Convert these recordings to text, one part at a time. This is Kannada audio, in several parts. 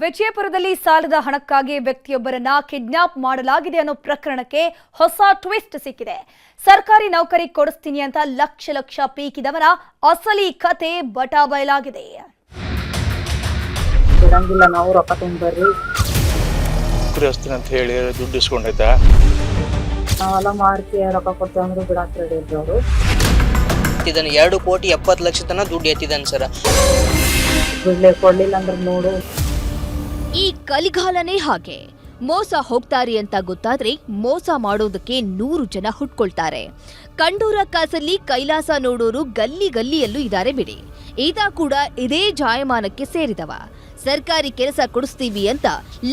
ವಿಜಯಪುರದಲ್ಲಿ ಸಾಲದ ಹಣಕ್ಕಾಗಿ ವ್ಯಕ್ತಿಯೊಬ್ಬರನ್ನ ಕಿಡ್ನಾಪ್ ಮಾಡಲಾಗಿದೆ ಅನ್ನೋ ಪ್ರಕರಣಕ್ಕೆ ಹೊಸ ಟ್ವಿಸ್ಟ್ ಸಿಕ್ಕಿದೆ. ಸರ್ಕಾರಿ ನೌಕರಿ ಕೊಡಿಸ್ತೀನಿ ಅಂತ ಲಕ್ಷ ಲಕ್ಷ ಪೀಕಿದವನ ಅಸಲಿ ಕತೆ ಬಟಾ ಬಯಲಾಗಿದೆ. ಅಂತ ಹೇಳಿ ದುಡ್ಡು ಇಸ್ಕೊಂಡಿದ್ದ? ನಾವೆಲ್ಲ ಮಾರ್ತಿ ರೊಕ್ಕ ಕೊಡ್ತೇವೆ ಅಂದ್ರೆ ಬಿಡಾಕ್ ರೆಡಿ ಇದ್ರು ಅವರು ಎತ್ತಿದ್ದಾನೆ ಎರಡು ಕೋಟಿ ಎಪ್ಪತ್ತು ಲಕ್ಷ ತನ ದುಡ್ಡು ಎತ್ತಿದ್ದಾನೆ ಸರ್. ಬಿಡ್ಲಿ ಕೊಡ್ಲಿಲ್ಲ ಅಂದ್ರೆ ನೋಡು. ಈ ಕಲಿಗಾಲನೇ ಹಾಗೆ. ಮೋಸ ಹೋಗ್ತಾರೆ ಅಂತ ಗೊತ್ತಾದ್ರೆ ಮೋಸ ಮಾಡೋದಕ್ಕೆ ನೂರು ಜನ ಹುಟ್ಕೊಳ್ತಾರೆ. ಕಂಡೂರ ಕಾಸಲ್ಲಿ ಕೈಲಾಸ ನೋಡೋರು ಗಲ್ಲಿ ಗಲ್ಲಿಯಲ್ಲೂ ಇದ್ದಾರೆ ಬಿಡಿ. ಈತ ಕೂಡ ಇದೇ ಜಾಯಮಾನಕ್ಕೆ ಸೇರಿದವ. ಸರ್ಕಾರಿ ಕೆಲಸ ಕೊಡಿಸ್ತೀವಿ ಅಂತ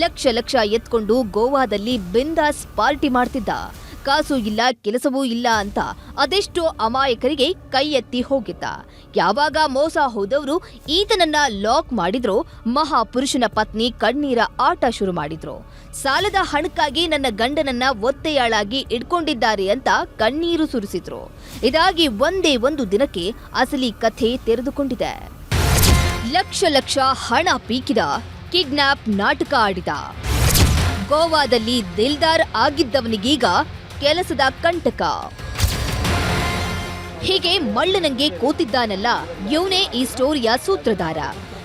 ಲಕ್ಷ ಲಕ್ಷ ಎತ್ಕೊಂಡು ಗೋವಾದಲ್ಲಿ ಬಿಂದಾಸ್ ಪಾರ್ಟಿ ಮಾಡ್ತಿದ್ದ. ಕಾಸು ಇಲ್ಲ, ಕೆಲಸವೂ ಇಲ್ಲ ಅಂತ ಅದೆಷ್ಟೋ ಅಮಾಯಕರಿಗೆ ಕೈ ಎತ್ತಿ ಹೋಗಿದ್ದ. ಯಾವಾಗ ಮೋಸ ಹೋದವರು ಈತನನ್ನ ಲಾಕ್ ಮಾಡಿದ್ರು, ಮಹಾಪುರುಷನ ಪತ್ನಿ ಕಣ್ಣೀರ ಆಟ ಶುರು ಮಾಡಿದ್ರು. ಸಾಲದ ಹಣಕ್ಕಾಗಿ ನನ್ನ ಗಂಡನನ್ನ ಒತ್ತೆಯಾಳಾಗಿ ಇಟ್ಕೊಂಡಿದ್ದಾರೆ ಅಂತ ಕಣ್ಣೀರು ಸುರಿಸಿದ್ರು. ಇದಾಗಿ ಒಂದೇ ಒಂದು ದಿನಕ್ಕೆ ಅಸಲಿ ಕಥೆ ತೆರೆದುಕೊಂಡಿದೆ. ಲಕ್ಷ ಲಕ್ಷ ಹಣ ಪೀಕಿದ, ಕಿಡ್ನಾಪ್ ನಾಟಕ ಆಡಿದ. ಗೋವಾದಲ್ಲಿ ದಿಲ್ದಾರ್ ಆಗಿದ್ದವನಿಗೀಗ ಕೆಲಸದ ಕಂಟಕ. ಹೀಗೆ ಮಳ್ಳನಂಗೆ ಕೂತಿದ್ದಾನಲ್ಲ ಇವನೇ ಈ ಸ್ಟೋರಿಯ ಸೂತ್ರಧಾರ.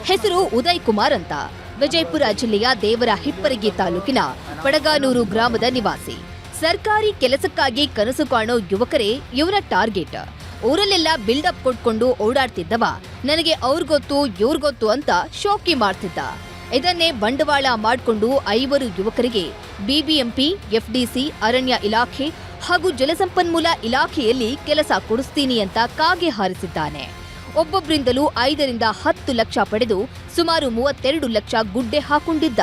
ಹೆಸರು ಉದಯ್ ಕುಮಾರ್ ಅಂತ. ವಿಜಯಪುರ ಜಿಲ್ಲೆಯ ದೇವರ ಹಿಪ್ಪರಗಿ ತಾಲೂಕಿನ ಪಡಗಾನೂರು ಗ್ರಾಮದ ನಿವಾಸಿ. ಸರ್ಕಾರಿ ಕೆಲಸಕ್ಕಾಗಿ ಕನಸು ಕಾಣೋ ಯುವಕರೇ ಇವರ ಟಾರ್ಗೆಟ್. ಊರಲ್ಲೆಲ್ಲ ಬಿಲ್ಡಪ್ ಕೊಟ್ಕೊಂಡು ಓಡಾಡ್ತಿದ್ದವ. ನನಗೆ ಅವ್ರಿಗೊತ್ತು ಗೊತ್ತು ಇವ್ರ್ ಗೊತ್ತು ಅಂತ ಶೋಕಿ ಮಾಡ್ತಿದ್ದ. ಇದನ್ನೇ ಬಂಡವಾಳ ಮಾಡಿಕೊಂಡು ಐವರು ಯುವಕರಿಗೆ ಬಿಬಿಎಂಪಿ, ಎಫ್ಡಿಸಿ, ಅರಣ್ಯ ಇಲಾಖೆ ಹಾಗೂ ಜಲಸಂಪನ್ಮೂಲ ಇಲಾಖೆಯಲ್ಲಿ ಕೆಲಸ ಕೊಡಿಸ್ತೀನಿ ಅಂತ ಕಾಗೆ ಹಾರಿಸಿದ್ದಾನೆ. ಒಬ್ಬೊಬ್ಬರಿಂದಲೂ ಐದರಿಂದ ಹತ್ತು ಲಕ್ಷ ಪಡೆದು ಸುಮಾರು ಮೂವತ್ತೆರಡು ಲಕ್ಷ ಗುಡ್ಡೆ ಹಾಕೊಂಡಿದ್ದ.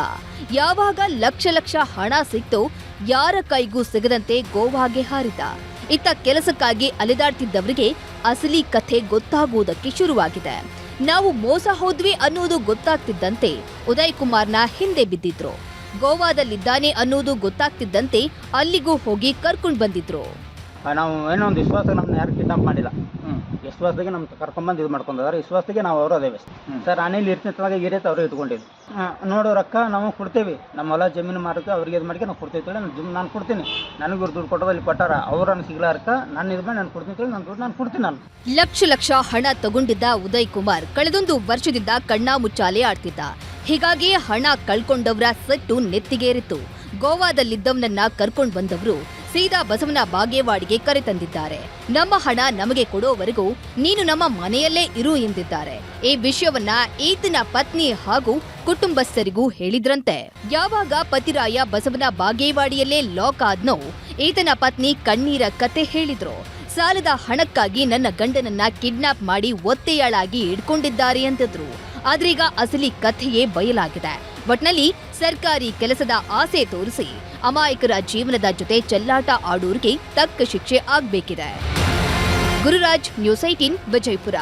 ಯಾವಾಗ ಲಕ್ಷ ಲಕ್ಷ ಹಣ ಸಿಕ್ತೋ ಯಾರ ಕೈಗೂ ಸಿಗದಂತೆ ಗೋವಾಗೆ ಹಾರಿದ. ಇತ್ತ ಕೆಲಸಕ್ಕಾಗಿ ಅಲೆದಾಡ್ತಿದ್ದವರಿಗೆ ಅಸಲಿ ಕಥೆ ಗೊತ್ತಾಗುವುದಕ್ಕೆ ಶುರುವಾಗಿದೆ. ನಾವು ಮೋಸ ಹೋದ್ವಿ ಅನ್ನೋದು ಗೊತ್ತಾಗ್ತಿದ್ದಂತೆ. ಉದಯ್ ಕುಮಾರ್ನ ಹಿಂದೆ ಬಿದ್ದಿದ್ರು. ಗೋವಾದಲ್ಲಿದ್ದಾನೆ ಅನ್ನೋದು ಗೊತ್ತಾಗ್ತಿದ್ದಂತೆ ಅಲ್ಲಿಗೂ ಹೋಗಿ ಕರ್ಕೊಂಡು ಬಂದಿದ್ರು. ನಾವು ಏನೋ ಒಂದು ವಿಶ್ವಾಸ ನಮ್ಮನ್ನ ಯಾರು ಕಿಡ್ನಾಪ್ ಮಾಡಿಲ್ಲ. ವಿಶ್ವಾಸದಾಗೆ ನಮ್ಮ ಕರ್ಕೊಂಬಂದು ಇದು ಮಾಡ್ಕೊಂಡಿದ್ದಾರೆ ವಿಶ್ವಾಸದಾಗೆ ನಾವು ಅವರು ಅದೇವೆ ಸರ್ ನಾನೇಲಿ ಇರ್ತಿದ್ದಾಗ ಇರೈತೆ ಅವರು ಇಟ್ಕೊಂಡಿದ್ದು ನೋಡು ರೊಕ್ಕ ನಾವು ಕೊಡ್ತೇವೆ. ನಮ್ಮ ಹೊಲ ಜಮೀನು ಮಾರಕ್ಕೆ ಅವ್ರಿಗೆ ಇದು ಮಾಡಿಕೆ ನಾವು ಕೊಡ್ತೇವೆ ಅಂತೇಳಿ ನಾನು ಜಮ್ ನಾನು ಕೊಡ್ತೀನಿ. ನನಗೆ ಇವ್ರು ದುಡ್ಡು ಕೊಟ್ಟೋದು ಇಲ್ಲಿ ಕೊಟ್ಟಾರ ಅವ್ರನ್ನ ಸಿಗ್ಲಾರಕ್ಕ ನಾನು ಇದು ಮಾಡಿ ನಾನು ಕೊಡ್ತೀನಿ ಅಂತೇಳಿ ನಾನು ದುಡ್ಡು ನಾನು ಕೊಡ್ತೀನಿ ನಾನು. ಲಕ್ಷ ಲಕ್ಷ ಹಣ ತಗೊಂಡಿದ್ದ ಉದಯ್ ಕುಮಾರ್ ಕಳೆದೊಂದು ವರ್ಷದಿಂದ ಕಣ್ಣ ಮುಚ್ಚಾಲೆ ಆಡ್ತಿದ್ದ. ಹೀಗಾಗಿ ಹಣ ಕಳ್ಕೊಂಡವರ ಸೆಟ್ಟು ನೆತ್ತಿಗೇರಿತ್ತು. ಗೋವಾದಲ್ಲಿದ್ದವನನ್ನ ಕರ್ಕೊಂಡು ಬಂದವರು ಸೀದಾ ಬಸವನ ಬಾಗೇವಾಡಿಗೆ ಕರೆತಂದಿದ್ದಾರೆ ನಮ್ಮ ಹಣ ನಮಗೆ ಕೊಡೋವರೆಗೂ ನೀನು ನಮ್ಮ ಮನೆಯಲ್ಲೇ ಇರು ಎಂದಿದ್ದಾರೆ. ಈ ವಿಷಯವನ್ನ ಈತನ ಪತ್ನಿ ಹಾಗೂ ಕುಟುಂಬಸ್ಥರಿಗೂ ಹೇಳಿದ್ರಂತೆ. ಯಾವಾಗ ಪತಿರಾಯ ಬಸವನ ಬಾಗೇವಾಡಿಯಲ್ಲೇ ಲಾಕ್ ಆದ್ನೋ ಈತನ ಪತ್ನಿ ಕಣ್ಣೀರ ಕತೆ ಹೇಳಿದ್ರು. ಸಾಲದ ಹಣಕ್ಕಾಗಿ ನನ್ನ ಗಂಡನನ್ನ ಕಿಡ್ನಾಪ್ ಮಾಡಿ ಒತ್ತೆಯಾಳಾಗಿ ಇಡ್ಕೊಂಡಿದ್ದಾರೆ ಅಂತಿದ್ರು ಆದ್ರೀಗ ಅಸಲಿ ಕಥೆಯೇ ಬಯಲಾಗಿದೆ. ಒಟ್ನಲ್ಲಿ ಸರ್ಕಾರಿ ಕೆಲಸದ ಆಸೆ ತೋರಿಸಿ ಅಮಾಯಕರ ಜೀವನದ ಜೊತೆ ಚೆಲ್ಲಾಟ ಆಡೋರಿಗೆ ತಕ್ಕ ಶಿಕ್ಷೆ ಆಗಬೇಕಿದೆ. Gururaj news eighteen Vijayapura.